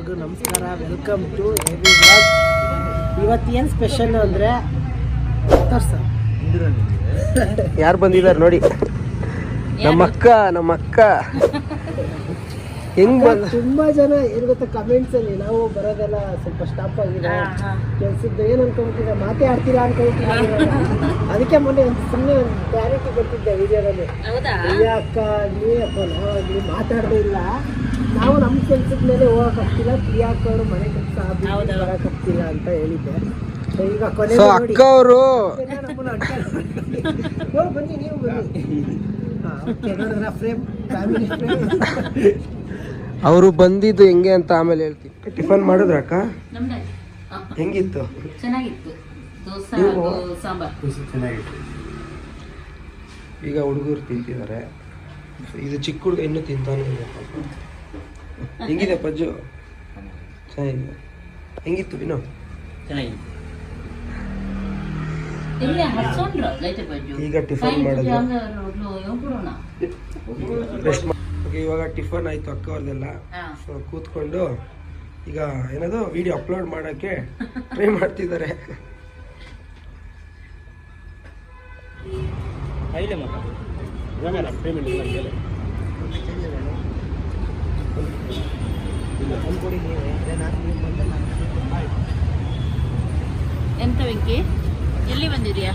ಎಲ್ಲರಿಗೂ ನಮಸ್ಕಾರ. Welcome to heavy vlog ಇವತ್ತೇನು ಸ್ಪೆಷಲ್ ಅಂದರೆ ಸರ್ ಯಾರು ಬಂದಿದ್ದಾರೆ ನೋಡಿ. ನಮ್ಮ ಅಕ್ಕ ನಮ್ಮ ಅಕ್ಕ. ಹೆಂಗ್ ಬಂದ ತುಂಬ ಜನ ಏನು ಗೊತ್ತಾ ಕಮೆಂಟ್ಸ್ ಅಲ್ಲಿ. ನಾವು ಬರೋದೆಲ್ಲ ಸ್ವಲ್ಪ ಸ್ಟಾಪ್ ಆಗಿದೆ. ಕೆಲ್ಸದ್ದು ಏನು ಅನ್ಕೊಂಬಿಟ್ಟಿದ್ರೆ ಮಾತೇ ಆಡ್ತೀರಾ ಅದಕ್ಕೆ ಮೊನ್ನೆ ಒಂದು ಸುಮ್ಮನೆ ಒಂದು ಕ್ಲಾರಿಟಿ ಬರ್ತಿದ್ದೆ ವಿಡಿಯೋದಲ್ಲಿ ಅಯ್ಯ ಅಕ್ಕ ನೀ ಅಪ್ಪ ನಾವಾಗ್ಲಿ ಮಾತಾಡದೇ ಇಲ್ಲ. ನಾವು ನಮ್ಮ ಕೆಲ್ಸದ ಮೇಲೆ ಹೋಗಕ್ಕಾಗ್ತಿಲ್ಲ. ಪ್ರಿಯಾ ಅಕ್ಕ ಅವರು ಮನೆ ಕೆಲಸ ಬರೋಕ್ಕಾಗ್ತಿಲ್ಲ ಅಂತ ಹೇಳಿದ್ದೆ. So ಈಗ ಕೊನೆ ಸೊ ಅಕ್ಕ ಅವರು ಬನ್ನಿ ನೀವು ಬನ್ನಿ. ಹಾ, okay, ನೋಡಿದ್ರಾ ಫ್ರೇಮ್ ಫ್ಯಾಮಿಲಿ ಫ್ರೇಮ್ ಅವರು ಬಂದಿದ್ದು ಹೆಂಗೆ ಅಂತ ಆಮೇಲೆ ಹೇಳ್ತೀನಿ. ಟಿಫನ್ ಮಾಡಿದ್ರ ಅಕ್ಕ? ಹೆಂಗಿತ್ತು? ಚೆನ್ನಾಗಿತ್ತು. ದೋಸೆ ನೀವು? ಹಾಗೂ ಸಾಂಬಾರ್. ಈಗ ಹುಡುಗರು ತಿಂತಿದ್ದಾರೆ. ಇದು ಚಿಕ್ಕ ಹುಡುಗ ಇನ್ನೂ ತಿಂತಾನೆ ಪಾಪ. ಹೆಂಗಿದೆ ಪಜ್ಜು? ಚೆನ್ನಾಗಿದೆ ಹೆಂಗಿತ್ತು ವಿನೋ? ಈಗ ಟಿಫನ್ ಮಾಡೋದು. ರೆಸ್ಟ್ ಓಕೆ ಇವಾಗ ಟಿಫನ್ ಆಯ್ತು ಅಕ್ಕ ಸೊ ಕೂತ್ಕೊಂಡು ಈಗ ಏನದು ವಿಡಿಯೋ ಅಪ್ಲೋಡ್ ಮಾಡೋಕ್ಕೆ ಟ್ರೈ ಮಾಡ್ತಿದ್ದಾರೆ. ಎಂತ ವೆಂಕಿ? ಎಲ್ಲಿ ಬಂದಿದ್ಯಾ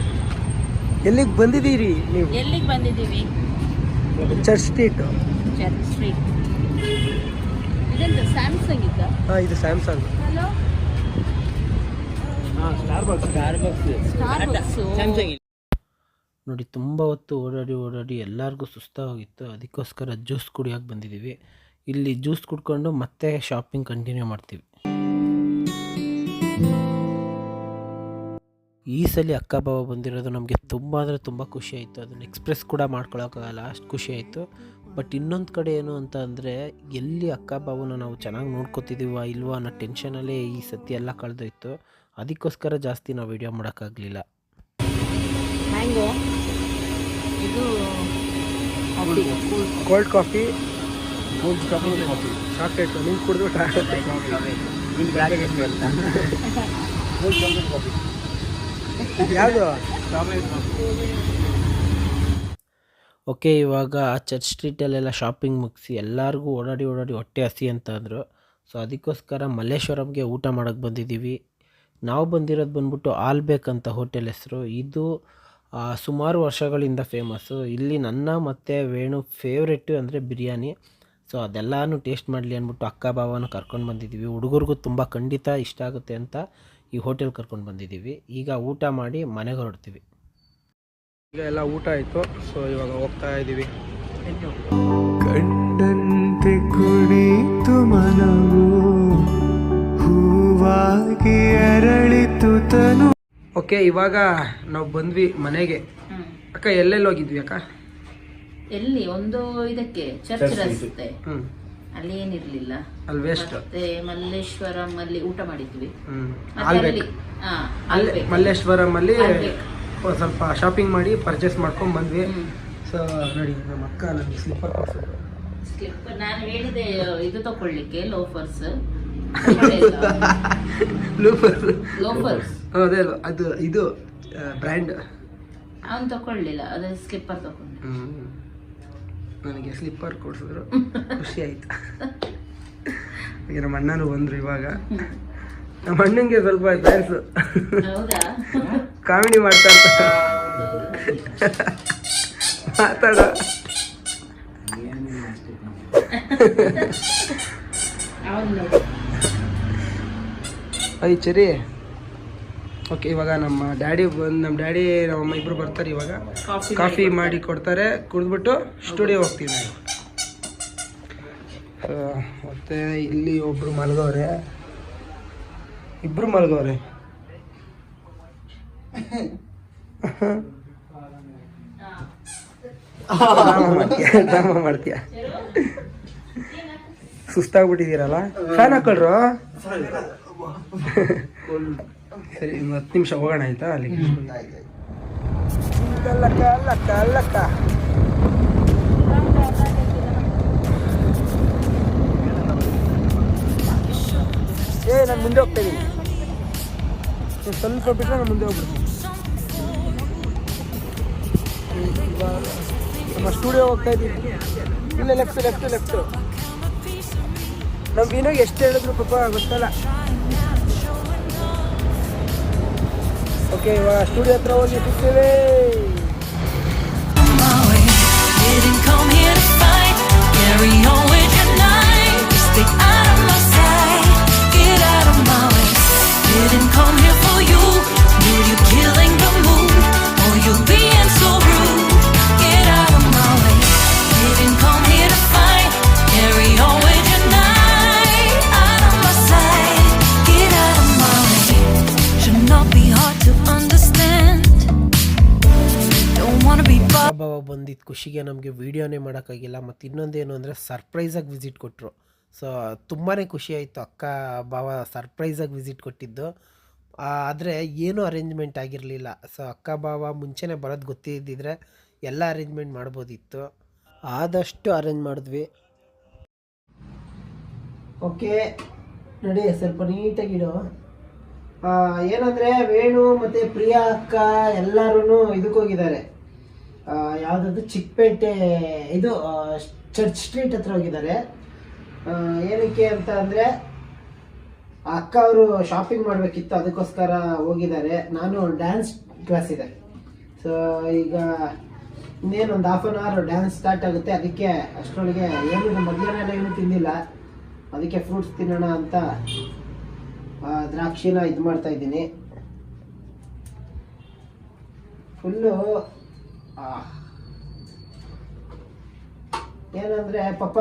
ಎಲ್ಲಿಗೆ ಬಂದಿದ್ದೀರಿ ನೀವು? ಎಲ್ಲಿಗೆ ಬಂದಿದ್ದೀವಿ? ಚರ್ಚ್ ಸ್ಟ್ರೀಟ್ ಚರ್ಚ್ ಸ್ಟ್ರೀಟ್ ಇದೆಂತ ಸ್ಯಾಮ್ಸಂಗ್ ಇದ್ದ? ಹಾಂ ಇದು ಸ್ಯಾಮ್ಸಂಗ್ ಹಲೋ ಸ್ಟಾರ್ ನೋಡಿ ತುಂಬ ಹೊತ್ತು ಓಡಾಡಿ ಓಡಾಡಿ ಎಲ್ಲರಿಗೂ ಸುಸ್ತಾಗಿತ್ತು. ಅದಕ್ಕೋಸ್ಕರ ಜ್ಯೂಸ್ ಕುಡಿಯೋಕೆ ಬಂದಿದ್ದೀವಿ. ಇಲ್ಲಿ ಜ್ಯೂಸ್ ಕುಡ್ಕೊಂಡು ಮತ್ತೆ ಶಾಪಿಂಗ್ ಕಂಟಿನ್ಯೂ ಮಾಡ್ತೀವಿ. ಈ ಸಲ ಅಕ್ಕ ಬಾವ ಬಂದಿರೋದು ನಮಗೆ ತುಂಬ ಅಂದರೆ ತುಂಬ ಖುಷಿ ಆಯಿತು. ಅದನ್ನು ಎಕ್ಸ್ಪ್ರೆಸ್ ಕೂಡ ಮಾಡ್ಕೊಳಕ್ಕಾಗಲ್ಲ ಅಷ್ಟು ಖುಷಿ ಆಯಿತು. ಬಟ್ ಇನ್ನೊಂದು ಕಡೆ ಏನು ಅಂತ ಅಂದರೆ ಎಲ್ಲಿ ಅಕ್ಕ ಬಾವನ ನಾವು ಚೆನ್ನಾಗಿ ನೋಡ್ಕೋತಿದ್ದೀವ ಇಲ್ವಾ ಅನ್ನೋ ಟೆನ್ಷನಲ್ಲೇ ಈ ಸತಿ ಎಲ್ಲ ಕಳೆದೋಯ್ತು. ಅದಕ್ಕೋಸ್ಕರ ಜಾಸ್ತಿ ನಾವು ವಿಡಿಯೋ ಮಾಡೋಕ್ಕಾಗಲಿಲ್ಲ. ಹ್ಯಾಂಗೋ ಇದು ಕೋಲ್ಡ್ ಕಾಫಿ ಚಾಕ್ಲೇಟ್ ನಿಂಗೆ ಕುಡಿದು ಯಾವುದು ಓಕೆ, ಇವಾಗ ಚರ್ಚ್ ಸ್ಟ್ರೀಟಲ್ಲೆಲ್ಲ ಶಾಪಿಂಗ್ ಮುಗಿಸಿ ಎಲ್ಲರಿಗೂ ಓಡಾಡಿ ಓಡಾಡಿ ಹೊಟ್ಟೆ ಹಸಿ ಅಂತ ಅಂದರು. ಸೊ, ಅದಕ್ಕೋಸ್ಕರ ಮಲ್ಲೇಶ್ವರಂಗೆ ಊಟ ಮಾಡೋಕ್ಕೆ ಬಂದಿದ್ದೀವಿ. ನಾವು ಬಂದಿರೋದು ಬಂದ್ಬಿಟ್ಟು ಆಲ್ಬೇಕ್ ಅಂತ ಹೋಟೆಲ್ ಹೆಸರು. ಇದು ಸುಮಾರು ವರ್ಷಗಳಿಂದ ಫೇಮಸ್ಸು ಇಲ್ಲಿ ನನ್ನ ಮತ್ತು ವೇಣು ಫೇವ್ರೆಟ್ಟು ಅಂದರೆ ಬಿರಿಯಾನಿ. ಸೊ ಅದೆಲ್ಲನೂ ಟೇಸ್ಟ್ ಮಾಡಲಿ ಅಂದ್ಬಿಟ್ಟು ಅಕ್ಕ ಭಾವನ ಕರ್ಕೊಂಡು ಬಂದಿದ್ದೀವಿ. ಹುಡುಗರಿಗೂ ತುಂಬ ಖಂಡಿತ ಇಷ್ಟ ಆಗುತ್ತೆ ಅಂತ ಈ ಹೋಟೆಲ್ ಕರ್ಕೊಂಡು ಬಂದಿದ್ದೀವಿ. ಈಗ ಊಟ ಮಾಡಿ ಮನೆಗೆ ಹೊರಡ್ತೀವಿ. ಈಗ ಎಲ್ಲ ಊಟ ಆಯಿತು. ಸೊ ಇವಾಗ ಹೋಗ್ತಾ ಇದ್ದೀವಿ ಕಂಡಂತೆ ಕುಡಿತು ಮನವು ಹೂವಾಗಿ ಅರಳಿತು ತನು. ಓಕೆ ಇವಾಗ ನಾವು ಬಂದ್ವಿ ಮನೆಗೆ. ಅಕ್ಕ ಎಲ್ಲೆಲ್ಲಿ ಹೋಗಿದ್ವಿ ಅಕ್ಕ? ಎಲ್ಲಿ ಒಂದು ಇದಕ್ಕೆ ಚರ್ಚ್ ರಸ್ತೆ. ಹ್ಞೂ ಅಲ್ಲಿ ಏನಿರ್ಲಿಲ್ಲ ಅಲ್ಲಿ ವೇಸ್ಟ್ ಮತ್ತೆ ಮಲ್ಲೇಶ್ವರಂ ಅಲ್ಲಿ ಊಟ ಮಾಡಿದ್ವಿ ಮಲ್ಲೇಶ್ವರಂ ಅಲ್ಲಿ ಸ್ವಲ್ಪ ಶಾಪಿಂಗ್ ಮಾಡಿ ಪರ್ಚೇಸ್ ಮಾಡ್ಕೊಂಡು ಬಂದ್ವಿ. ಸೊ ನೋಡಿ ನಮ್ಮ ಅಕ್ಕ ನನಗೆ ಸ್ಲಿಪ್ಪರ್ ಸ್ಲಿಪ್ ನಾನು ಹೇಳಿದೆ ಇದು ತಕೊಳ್ಳಿಕ್ಕೆ ಲೋಫರ್ಸ್ ಲೋಫರ್ಸ್ ಲೋಫರ್ಸ್ ಅದೇ ಅದು ಇದು ಬ್ರ್ಯಾಂಡ್ ಅವ್ನು ತಕೊಳ್ಳಿಲ್ಲ ಅದೇ ಸ್ಲಿಪ್ಪರ್ ತಕೊಂಡೆ ನನಗೆ ಸ್ಲಿಪ್ಪರ್ ಕೊಡಿಸಿದ್ರು. ಖುಷಿ ಆಯ್ತು. ಈಗ ನಮ್ಮ ಅಣ್ಣನೂ ಬಂದ್ರು ಇವಾಗ. ನಮ್ಮ ಅಣ್ಣಂಗೆ ಸ್ವಲ್ಪ ಥ್ಯಾಂಕ್ಸ್ ಕಾಮಿಡಿ ಮಾಡ್ತಾ ಮಾತಾಡ. ಐ ಚರಿ. ಓಕೆ ಇವಾಗ ನಮ್ಮ ಡ್ಯಾಡಿ ಬಂದು ನಮ್ಮ ಡ್ಯಾಡಿ ನಮ್ಮ ಅಮ್ಮ ಇಬ್ಬರು ಬರ್ತಾರೆ ಇವಾಗ. ಕಾಫಿ ಕಾಫಿ ಮಾಡಿ ಕೊಡ್ತಾರೆ. ಕುಡಿದ್ಬಿಟ್ಟು ಸ್ಟುಡಿಯೋ ಹೋಗ್ತೀವಿ ನಾವು. ಮತ್ತೆ ಇಲ್ಲಿ ಒಬ್ರು ಮಲಗವ್ರೆ ಇಬ್ರು ಮಲಗವ್ರೆ ಡ್ರಾಮಾ ಮಾಡ್ತೀಯ? ಸುಸ್ತಾಗ್ಬಿಟ್ಟಿದ್ದೀರಲ್ಲ? ಫ್ಯಾನ್ ಹಾಕೊಳ್ರು. ಸರಿ ಒಂದು ಹತ್ತು ನಿಮಿಷ ಹೋಗೋಣ ಆಯ್ತಾ ಅಲ್ಲಿಗೆ? ಅಲ್ಲಕ್ಕ ಅಲ್ಲಕ್ಕ ಅಲ್ಲಕ್ಕ ಮುಂದೆ ಹೋಗ್ತಾ ಇದ್ದೀನಿ ಇನ್ನು ಸ್ವಲ್ಪ ಬಿಟ್ಟರೆ ನಾನು ಮುಂದೆ ಹೋಗ್ಬಿಡ್ತೀನಿ. ನಮ್ಮ ಸ್ಟುಡಿಯೋ ಹೋಗ್ತಾ ಇದ್ದೀನಿ ಇಲ್ಲ ಲೆಫ್ಟ್ ಲೆಫ್ಟ್ ಲೆಫ್ಟ್ ನಮ್ಮ ವಿನೋಗ್ ಎಷ್ಟು ಹೇಳಿದ್ರು ಪಾಪ ಗೊತ್ತಲ್ಲ. ಓಕೆ ಇವಾಗ ಸ್ಟುಡಿಯೋ ಹತ್ರ ಹೋಗಿ ಸಿಗ್ತೇವೆ Didn't come here to fight. Carry on with ಖುಷಿಗೆ ನಮಗೆ ವೀಡಿಯೋನೇ ಮಾಡೋಕ್ಕಾಗಿಲ್ಲ. ಮತ್ತು ಇನ್ನೊಂದೇನು ಅಂದರೆ ಸರ್ಪ್ರೈಸಾಗಿ ವಿಸಿಟ್ ಕೊಟ್ಟರು ಸೊ ತುಂಬಾ ಖುಷಿ ಆಯಿತು ಅಕ್ಕ, ಭಾವ ಸರ್ಪ್ರೈಸಾಗಿ ವಿಸಿಟ್ ಕೊಟ್ಟಿದ್ದು. ಆದರೆ ಏನೂ ಅರೇಂಜ್ಮೆಂಟ್ ಆಗಿರಲಿಲ್ಲ. ಸೊ, ಅಕ್ಕ, ಭಾವ ಮುಂಚೆನೇ ಬರೋದು ಗೊತ್ತಿದ್ದಿದ್ರೆ ಎಲ್ಲ ಅರೇಂಜ್ಮೆಂಟ್ ಮಾಡ್ಬೋದಿತ್ತು. ಆದಷ್ಟು ಅರೇಂಜ್ ಮಾಡಿದ್ವಿ. ಓಕೆ, ನಡಿ, ಸ್ವಲ್ಪ ನೀಟಾಗಿಡು ಏನಂದರೆ ವೇಣು ಮತ್ತು ಪ್ರಿಯಾ, ಅಕ್ಕ ಎಲ್ಲರೂ ಇದಕ್ಕೆ ಹೋಗಿದ್ದಾರೆ ಯಾವುದದು? ಚಿಕ್ಕಪೇಟೆ, ಇದು ಚರ್ಚ್ ಸ್ಟ್ರೀಟ್ ಹತ್ರ ಹೋಗಿದ್ದಾರೆ. ಏನಕ್ಕೆ ಅಂತ ಅಂದರೆ ಅಕ್ಕ ಅವರು ಶಾಪಿಂಗ್ ಮಾಡಬೇಕಿತ್ತು, ಅದಕ್ಕೋಸ್ಕರ ಹೋಗಿದ್ದಾರೆ. ನಾನು ಡ್ಯಾನ್ಸ್ ಕ್ಲಾಸ್ ಇದೆ. ಸೊ ಈಗ ಇನ್ನೇನು ಒಂದು half an hour dance start ಆಗುತ್ತೆ. ಅದಕ್ಕೆ ಅಷ್ಟರೊಳಗೆ ಏನು ಮಧ್ಯಾಹ್ನ ಏನೂ ತಿಂದಿಲ್ಲ. ಅದಕ್ಕೆ ಫ್ರೂಟ್ಸ್ ತಿನ್ನೋಣ ಅಂತ ದ್ರಾಕ್ಷಿನ ಇದು ಮಾಡ್ತಾ ಇದ್ದೀನಿ. ಫುಲ್ಲು ಏನಂದ್ರೆ, ಪಾಪ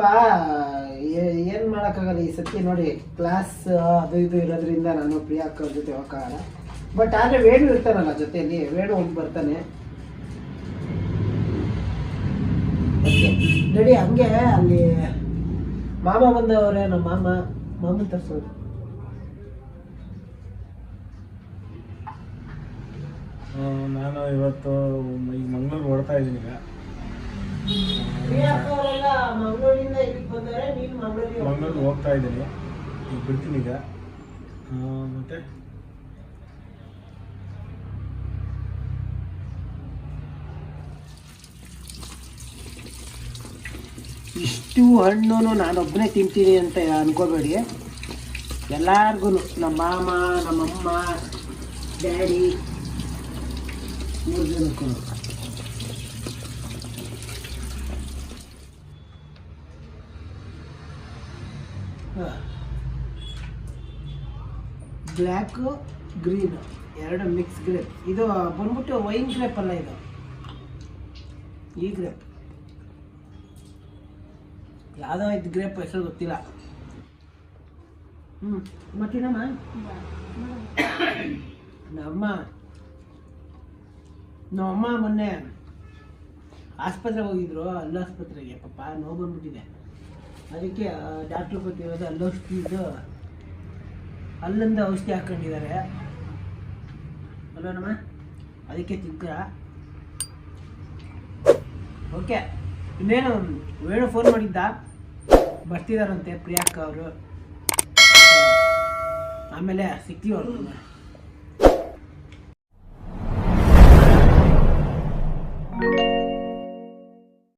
ಏನು ಮಾಡೋಕ್ಕಾಗಲ್ಲ ಈ ಸತಿ ನೋಡಿ ಕ್ಲಾಸ್ ಅದು ಇದು ಇರೋದ್ರಿಂದ ನಾನು ಪ್ರಿಯಾ ಅಕ್ಕ ಜೊತೆ ಹೋಗಕ್ಕಾಗಲ್ಲ. ಬಟ್ ಆದರೆ ವೇಣು ಇರ್ತಾನಲ್ಲ ಜೊತೆಯಲ್ಲಿ, ವೇಣು ಹೋಗಿ ಬರ್ತಾನೆ. ನಡಿ, ಹಂಗೆ ಅಲ್ಲಿ ಮಾಮ ಬಂದವ್ರೆ, ನಮ್ಮ ಮಾಮ, ಮಾಮನ್ ತರ್ಸೋದು. ನಾನು ಇವತ್ತು ಈಗ ಮಂಗಳೂರು ಓಡ್ತಾ ಇದ್ದೀನಿ ಈಗ ಪ್ರಿಯಾಕ್ ಅವರೆಲ್ಲ ಮಂಗಳೂರಿಂದ ಇಲ್ಲಿಗೆ ಬಂದವ್ರೆ ನೀನು ಮಂಗಳೂರಿಗೆ ಮಂಗಳೂರು ಹೋಗ್ತಾ ಇದ್ದೀನಿ. ಈಗ ಬಿಡ್ತೀನಿ ಈಗ. ಆ, ಮತ್ತೆ? ಇಷ್ಟು ಹಣ್ಣು ನಾನೊಬ್ಬನೇ ತಿಂತೀನಿ ಅಂತ ಅನ್ಕೋಬೇಡಿ. ಎಲ್ಲಾರ್ಗು ನಮ್ಮ ಮಾಮ ನಮ್ಮಮ್ಮ ಡ್ಯಾಡಿ ಮೂರು ಜನಕ್ಕೂ ಬ್ಲ್ಯಾಕು, ಗ್ರೀನು. ಎರಡು ಮಿಕ್ಸ್ ಗ್ರೇಪ್. ಇದು ಬಂದ್ಬಿಟ್ಟು ವೈನ್ ಗ್ರೇಪ್ ಅಲ್ಲ ಇದು. ಈ ಗ್ರೇಪ್. ಯಾವುದೋ ಇದು ಗ್ರೇಪ್ ಹೆಸರು ಗೊತ್ತಿಲ್ಲ. ಹ್ಞೂ ಮತ್ತಿನಮ್ಮ? ನಮ್ಮ ನಮ್ಮಮ್ಮ ಮೊನ್ನೆ ಆಸ್ಪತ್ರೆಗೆ ಹೋಗಿದ್ರು ಅಲ್ಲ ಆಸ್ಪತ್ರೆಗೆ. ಪಾಪ ನೋವು ಬಂದ್ಬಿಟ್ಟಿದೆ. ಅದಕ್ಕೆ ಡಾಕ್ಟ್ರು ಕೊಟ್ಟಿರೋದು ಅಲ್ಲೋಷ್ಟು ಔಷಧಿದು ಅಲ್ಲಿಂದ ಔಷಧಿ ಹಾಕೊಂಡಿದ್ದಾರೆ ಅಲ್ವೇನಮ್ಮ ಅದಕ್ಕೆ ತಿಕ್ಕ ಓಕೆ. ಇನ್ನೇನು, ವೇಣು ಫೋನ್ ಮಾಡಿದ್ದ? ಬರ್ತಿದಾರಂತೆ ಪ್ರಿಯಾಂಕ ಅವರು. ಆಮೇಲೆ ಸಿಗ್ತೀವಿ ಅವ್ರು